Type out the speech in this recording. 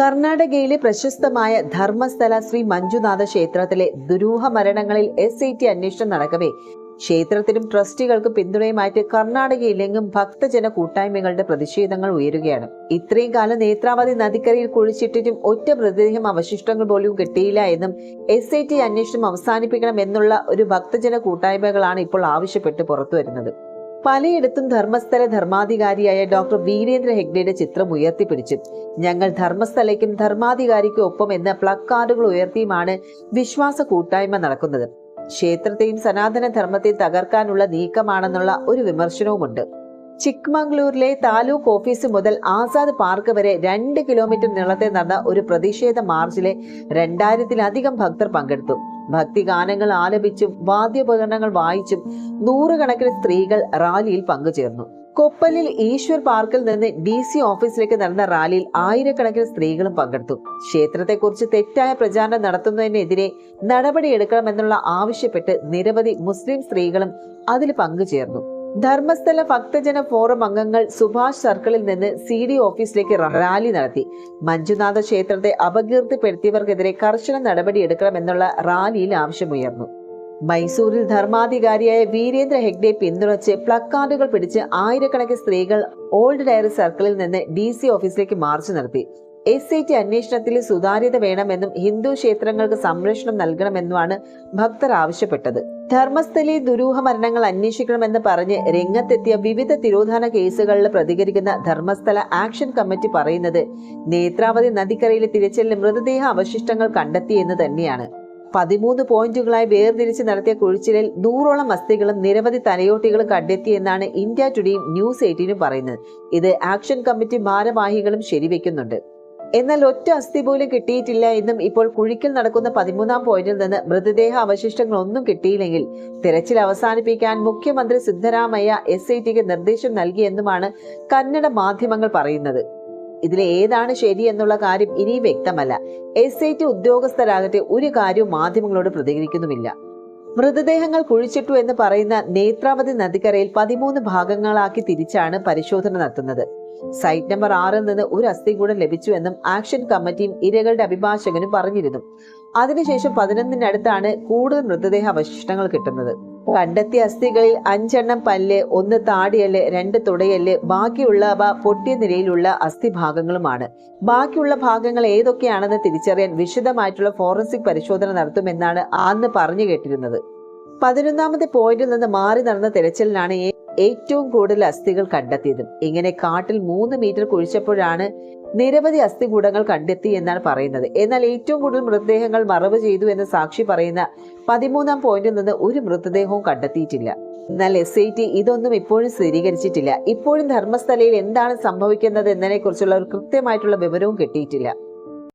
കർണാടകയിലെ പ്രശസ്തമായ ധർമ്മസ്ഥല ശ്രീ മഞ്ജുനാഥ ക്ഷേത്രത്തിലെ ദുരൂഹ മരണങ്ങളിൽ എസ് ഐ ടി അന്വേഷണം നടക്കവേ. ക്ഷേത്രത്തിനും ട്രസ്റ്റികൾക്കും പിന്തുണയുമായിട്ട് കർണാടകയിലെങ്ങും ഭക്തജന കൂട്ടായ്മകളുടെ പ്രതിഷേധങ്ങൾ ഉയരുകയാണ്. ഇത്രയും കാലം നേത്രാവതി നദിക്കരയിൽ കുഴിച്ചിട്ടിട്ടും ഒറ്റ മൃതദേഹം അവശിഷ്ടങ്ങൾ പോലും കിട്ടിയില്ല എന്നും എസ് ഐ ടി അന്വേഷണം അവസാനിപ്പിക്കണം എന്നുള്ള ഒരു ഭക്തജന കൂട്ടായ്മകളാണ് ഇപ്പോൾ ആവശ്യപ്പെട്ട് പുറത്തു വരുന്നത് പലയിടത്തും ധർമ്മസ്ഥല ധർമാധികാരിയായ ഡോക്ടർ വീരേന്ദ്ര ഹെഗ്ഡെയുടെ ചിത്രം ഉയർത്തിപ്പിടിച്ചു. ഞങ്ങൾ ധർമ്മസ്ഥലയ്ക്കും ധർമാധികാരിക്കും ഒപ്പം എന്ന പ്ലക്കാർഡുകൾ ഉയർത്തിയുമാണ് വിശ്വാസ കൂട്ടായ്മ നടക്കുന്നത്. ക്ഷേത്രത്തെയും സനാതന ധർമ്മത്തെയും തകർക്കാനുള്ള നീക്കമാണെന്നുള്ള ഒരു വിമർശനവുമുണ്ട്. ചിക്മംഗ്ലൂരിലെ താലൂക്ക് ഓഫീസ് മുതൽ ആസാദ് പാർക്ക് വരെ രണ്ട് കിലോമീറ്റർ നീളത്തെ നടന്ന ഒരു പ്രതിഷേധ മാർച്ചിലെ രണ്ടായിരത്തിലധികം ഭക്തർ പങ്കെടുത്തു. ഭക്തിഗാനങ്ങൾ ആലപിച്ചും വാദ്യോപകരണങ്ങൾ വായിച്ചും നൂറുകണക്കിന് സ്ത്രീകൾ റാലിയിൽ പങ്കുചേർന്നു. കൊപ്പലിൽ ഈശ്വർ പാർക്കിൽ നിന്ന് ഡി സി ഓഫീസിലേക്ക് നടന്ന റാലിയിൽ ആയിരക്കണക്കിന് സ്ത്രീകളും പങ്കെടുത്തു. ക്ഷേത്രത്തെക്കുറിച്ച് തെറ്റായ പ്രചാരണം നടത്തുന്നതിനെതിരെ നടപടിയെടുക്കണമെന്നുള്ള ആവശ്യപ്പെട്ട് നിരവധി മുസ്ലിം സ്ത്രീകളും അതിൽ പങ്കുചേർന്നു. ധർമ്മസ്ഥല ഭക്തജന ഫോറം അംഗങ്ങൾ സുഭാഷ് സർക്കിളിൽ നിന്ന് സി ഡി ഓഫീസിലേക്ക് റാലി നടത്തി. മഞ്ജുനാഥ ക്ഷേത്രത്തെ അപകീർത്തിപ്പെടുത്തിയവർക്കെതിരെ കർശന നടപടിയെടുക്കണമെന്നുള്ള റാലിയിൽ ആവശ്യമുയർന്നു. മൈസൂരിൽ ധർമാധികാരിയായ വീരേന്ദ്ര ഹെഗ്ഡെ പിന്തുണച്ച് പ്ലക്കാർഡുകൾ പിടിച്ച് ആയിരക്കണക്കിന് സ്ത്രീകൾ ഓൾഡ് ഡയറി സർക്കിളിൽ നിന്ന് ഡി ഓഫീസിലേക്ക് മാർച്ച് നടത്തി. എസ് ഐ ടി അന്വേഷണത്തിൽ സുതാര്യത വേണമെന്നും ഹിന്ദു ക്ഷേത്രങ്ങൾക്ക് സംരക്ഷണം നൽകണമെന്നുമാണ് ഭക്തർ ആവശ്യപ്പെട്ടത്. ധർമ്മസ്ഥലി ദുരൂഹ മരണങ്ങൾ അന്വേഷിക്കണമെന്ന് പറഞ്ഞ് രംഗത്തെത്തിയ വിവിധ തിരോധാന കേസുകളിൽ പ്രതികരിക്കുന്ന ധർമ്മസ്ഥല ആക്ഷൻ കമ്മിറ്റി പറയുന്നത് നേത്രാവതി നദിക്കരയിലെ തിരച്ചിലിൽ മൃതദേഹ അവശിഷ്ടങ്ങൾ കണ്ടെത്തിയെന്ന് തന്നെയാണ്. പതിമൂന്ന് പോയിന്റുകളായി വേർതിരിച്ച് നടത്തിയ കുഴിച്ചിലിൽ നൂറോളം അസ്ഥികളും നിരവധി തലയോട്ടികളും കണ്ടെത്തിയെന്നാണ് ഇന്ത്യ ടുഡേയും ന്യൂസ് എയ്റ്റീനും പറയുന്നത്. ഇത് ആക്ഷൻ കമ്മിറ്റി ഭാരവാഹികളും ശരിവെക്കുന്നുണ്ട്. എന്നാൽ ഒറ്റ അസ്ഥി പോലും കിട്ടിയിട്ടില്ല എന്നും ഇപ്പോൾ കുഴിക്കൽ നടക്കുന്ന പതിമൂന്നാം പോയിന്റിൽ നിന്ന് മൃതദേഹ അവശിഷ്ടങ്ങൾ ഒന്നും കിട്ടിയില്ലെങ്കിൽ തിരച്ചിൽ അവസാനിപ്പിക്കാൻ മുഖ്യമന്ത്രി സിദ്ധരാമയ്യ എസ് ഐ ടിക്ക് നിർദ്ദേശം നൽകിയെന്നുമാണ് കന്നഡ മാധ്യമങ്ങൾ പറയുന്നത്. ഇതിൽ ഏതാണ് ശരി എന്നുള്ള കാര്യം ഇനിയും വ്യക്തമല്ല. എസ് ഐ ടി ഉദ്യോഗസ്ഥരാകട്ടെ ഒരു കാര്യവും മാധ്യമങ്ങളോട് പ്രതികരിക്കുന്നുമില്ല. മൃതദേഹങ്ങൾ കുഴിച്ചിട്ടു എന്ന് പറയുന്ന നേത്രാവതി നദിക്കരയിൽ പതിമൂന്ന് ഭാഗങ്ങളാക്കി തിരിച്ചാണ് പരിശോധന നടത്തുന്നത്. സൈറ്റ് നമ്പർ ആറിൽ നിന്ന് ഒരു അസ്ഥി കൂടെ ലഭിച്ചുവെന്നും ആക്ഷൻ കമ്മിറ്റിയും ഇരകളുടെ അഭിഭാഷകനും പറഞ്ഞിരുന്നു. അതിനുശേഷം പതിനൊന്നിനടുത്താണ് കൂടുതൽ മൃതദേഹ അവശിഷ്ടങ്ങൾ കിട്ടുന്നത്. കണ്ടെത്തിയ അസ്ഥികളിൽ അഞ്ചെണ്ണം പല്ല് ഒന്ന് താടിയൽ രണ്ട് തുടയൽ ബാക്കിയുള്ളവ പൊട്ടിയ നിലയിലുള്ള അസ്ഥിഭാഗങ്ങളുമാണ്. ബാക്കിയുള്ള ഭാഗങ്ങൾ ഏതൊക്കെയാണെന്ന് തിരിച്ചറിയാൻ വിശദമായിട്ടുള്ള ഫോറൻസിക് പരിശോധന നടത്തുമെന്നാണ് അന്ന് പറഞ്ഞു കേട്ടിരുന്നത്. പതിനൊന്നാമത്തെ പോയിന്റിൽ നിന്ന് മാറി നടന്ന തിരച്ചിലിനാണ് ഏറ്റവും കൂടുതൽ അസ്ഥികൾ കണ്ടെത്തിയതും. ഇങ്ങനെ കാട്ടിൽ മൂന്ന് മീറ്റർ കുഴിച്ചപ്പോഴാണ് നിരവധി അസ്ഥികൂടങ്ങൾ കണ്ടെത്തി എന്നാണ് പറയുന്നത്. എന്നാൽ ഏറ്റവും കൂടുതൽ മൃതദേഹങ്ങൾ മറവ് ചെയ്തു എന്ന് സാക്ഷി പറയുന്ന പതിമൂന്നാം പോയിന്റിൽ നിന്ന് ഒരു മൃതദേഹവും കണ്ടെത്തിയിട്ടില്ല. എന്നാൽ എസ് ഐ ടി ഇതൊന്നും ഇപ്പോഴും സ്ഥിരീകരിച്ചിട്ടില്ല. ഇപ്പോഴും ധർമ്മസ്ഥലയിൽ എന്താണ് സംഭവിക്കുന്നത് എന്നതിനെ കുറിച്ചുള്ള ഒരു കൃത്യമായിട്ടുള്ള വിവരവും കിട്ടിയിട്ടില്ല.